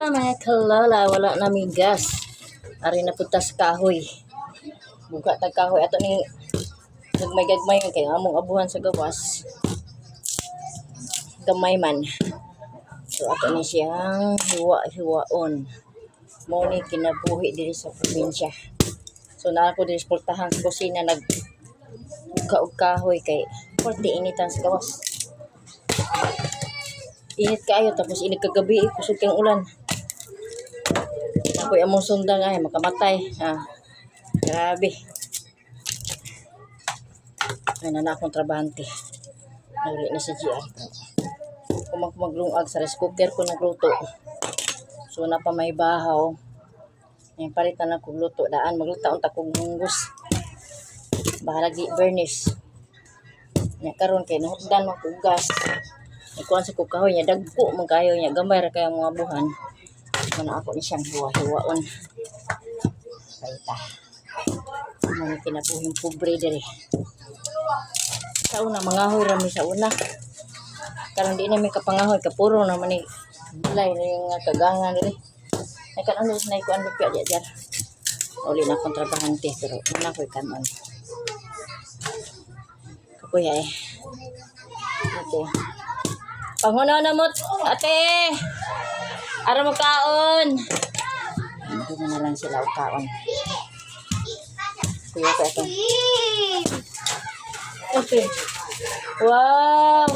mga kalala, wala namin gas. Ari na putas kahoy. Buka tag kahoy. Ato ni gagmay-gagmay kay among abuhan sa gawas. Gamay man. So ato ni siyang hiwa-hiwaon. Mo ni kinabuhi diri sa probinsya. So na ako diri sa pultahan sa kusina nag buka og kahoy kay porte initan sa gawas. Init kayo tapos init kagabi kusog kang ulan. Ako among sundang ay makamatay. Ah. Grabe. Ay na akong trabahante. Nagli na si GR. Kumag maglungag sa rice cooker ko nagluto. So na pa may bahaw. Yung palitan na kong luto. Daan maglutaon ta kong munggos. Bahalagi bernice. Nya karon kay nahugdan mo kong gas. Ikuan sa kukahoy niya dagko man kayo niya gamay ra kay ang mga buhan. Mana ako ni siyang hiwa-hiwaon. Baita. Ano kinabuhing pobre diri. Sa una mangahoy rami sa una. Karon di na may kapangahoy kapuro naman ni bilay na yung nga kagangan diri. Ay kan ano na ikuan lupya di diyan. Uli na akong trabahante pero wala ko'y kanon. Kakuya eh. Okay. Pangunaw na mo, ate! Ara mo kaon! Hindi na lang sila kaon. Kuya ko ito. Okay. Wow!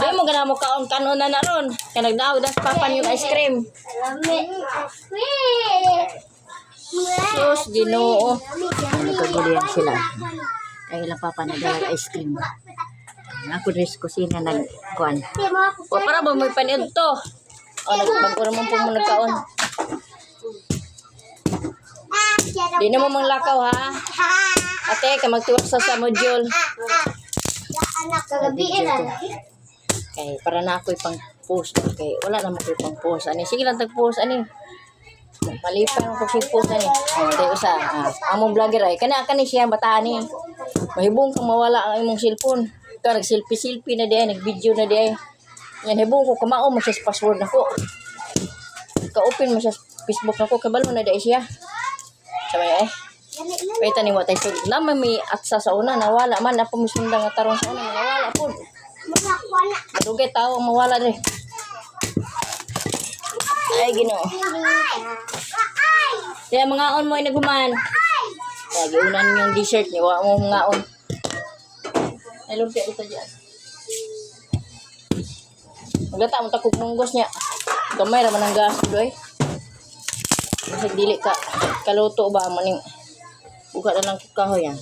Ay mo gana mo kaon kanon na naron. Kaya nagdaog das papan yung ice cream. Sus, ginoo. Ano kagulian sila. Kaya ilang papa nagdalag ice cream. Ako rin sa kusina nagkuhan. O para ba may panid to? O nagbagko naman po mo nagkaon. Di na mo manglakaw ha. Ate, ka magtuwak sa sa module. Anak kagabi na. Kay para na ako pang post. Kay wala naman ko pang post. Ani, sige lang tag post ani. Malipay mo ko si post ani. Tayo usa. Ah, among vlogger ay kana kani siya bataan ni. Mahibong kang mawala ang imong cellphone. Ka nag selfie selfie na diay, nag video na diay. Yan hibong ko kamao mo siya password nako. Ka-open mo siya Facebook nako kabalo na diay siya. Sabay eh. Pwede ni watay so naman may atsa sa una nawala man apo misundang nga tarong sa una nawala po. Madugay tao mawala rin. Ay, ginoo. Kaya mga on mo ay naguman. Kaya giunan mo yung t-shirt niya. Wa mo mga on. Ay, lumpia dito dyan. Maglata mo takog munggos niya. Gamay raman ang gas doy. Kasi dili ka kaluto ba maning buka na lang kahoy yan.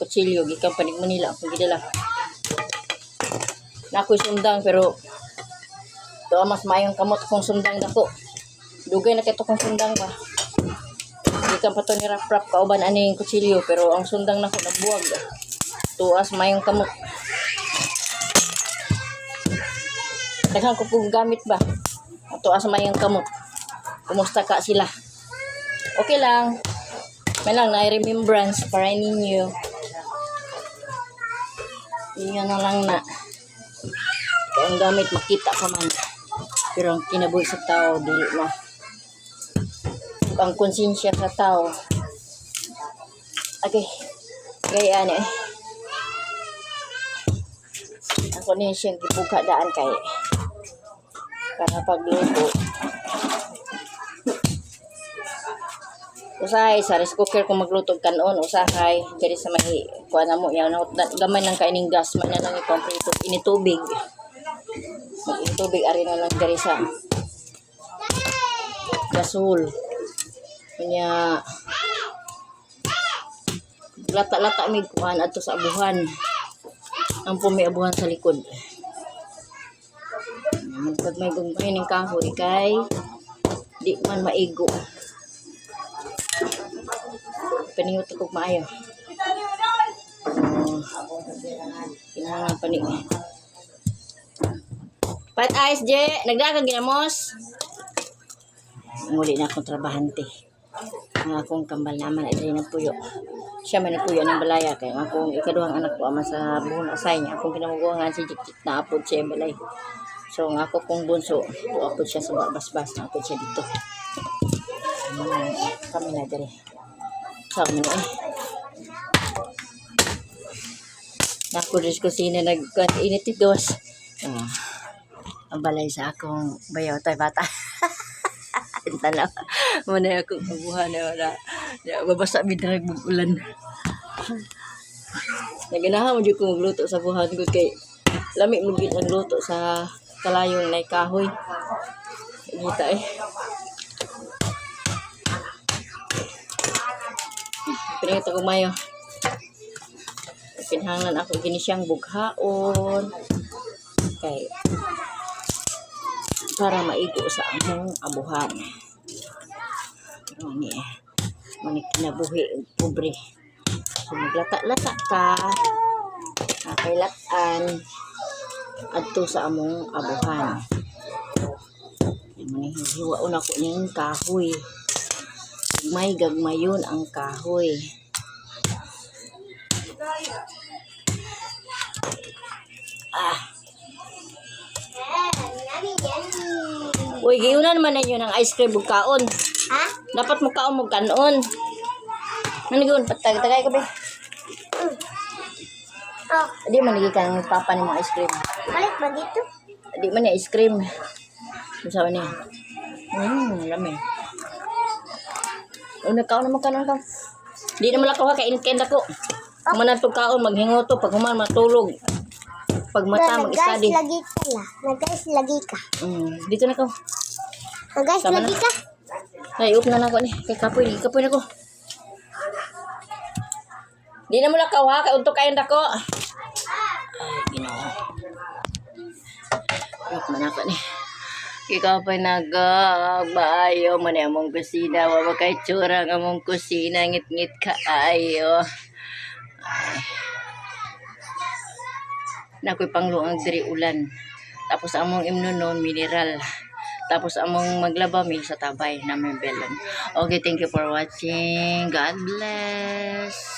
Kutsilyo, gikan panig Manila. Kung gidala. Na ako'y sundang pero ito mas mayong kamot kung sundang dako. Dugay na kito kung sundang pa. Gikan pa to ni rap rap kauban aning kutsilyo pero ang sundang nako nabuwag. Tuas mayong kamot. Daghan ko pong gamit ba? Tuas mayong kamot. Kumusta ka sila? Okay lang. May lang na remembrance para ninyo. Yun na lang na. Kaya ang gamit makita pa man. Pero ang kinabuhi sa tao, dili na. Ang konsensya sa tao. Okay. Kaya ano eh. Ako na siyang gibuka daan kay para pagluto. Usahay sa rice cooker kung magluto kanon usahay. Diri sa may kuha na mo yan gamay ng kaining gas man na lang ipamprito initubig mag tubig. Ari na lang diri sa gasol. Kanya lata-lata mig kuan adto sa abuhan. Ang pumi abuhan sa likod pag may gungay ning kahoy kay di man maigo paningot ko maayo kinahanglan pa ni Pat ayos, Je. Nagdagang ginamos. Muli na akong trabahante. Ang akong kambal naman ay na puyo. Siya man puyo ng balaya. Kaya akong ikaduhang anak ko ama sa buhon asay niya. Akong kinamuguangan si Jikjik na apod siya balay. So, ang ako kong bunso, tuwa po siya sa basbas na ako siya dito. Hmm, kami na diri. Sa amin na eh. Ako rin sa kusina nag-init gawas. Ah, ang balay sa akong bayaw tayo bata. Na. Muna akong kabuhan na wala. Babasa mi na nagmugulan. Naganahan mo dyan ko magluto sa buhan ko kay lamig mo ang luto sa kalayong na kahoy. Kita eh. Pinagit ako mayo. Pinhangan ako gini siyang bughaon. Kay para maigo sa among abuhan. Mani eh. Mani kinabuhi og pobre. So maglata-lata ka. Nakailataan adto sa among abuhan. Mani hiwaon ako niyang kahoy. May gagmayon ang kahoy. Ah, uy, gayunan man ninyo ng ice cream ug kaon. Ha? Dapat mo kaon mo kanon. Nanigon, patag-tagay ka ba? Oh, Di man lagi kang papa ni mo ice cream. Balik ba dito? Di man niya ice cream. Sabi niya? Hmm, lami. Una kaon naman ka. Di naman ako ka kain-kain ako. Kung man to kaon, maghingoto. Pag human, matulog. Pag mata, Nag-guys mag-study. lagi ka la. Nag-guys lagi ka. Hmm, dito na ko. Nag-guys lagi na. ka. Ay, up na na ako ni. Kay kapoy, kapoy na ko. Di na mo na kaw ha, kay unto kain dako. Ay, ginoo. Up man ako ni. Ikaw pa nagbayo man among kusina. Wala kay tsura ng among kusina. Ngit-ngit ka ayo. Ay. Nakoy pangluang diri ulan. Tapos among imnunon mineral. Tapos among maglaba mi sa tabay na may belon. Okay, thank you for watching. God bless.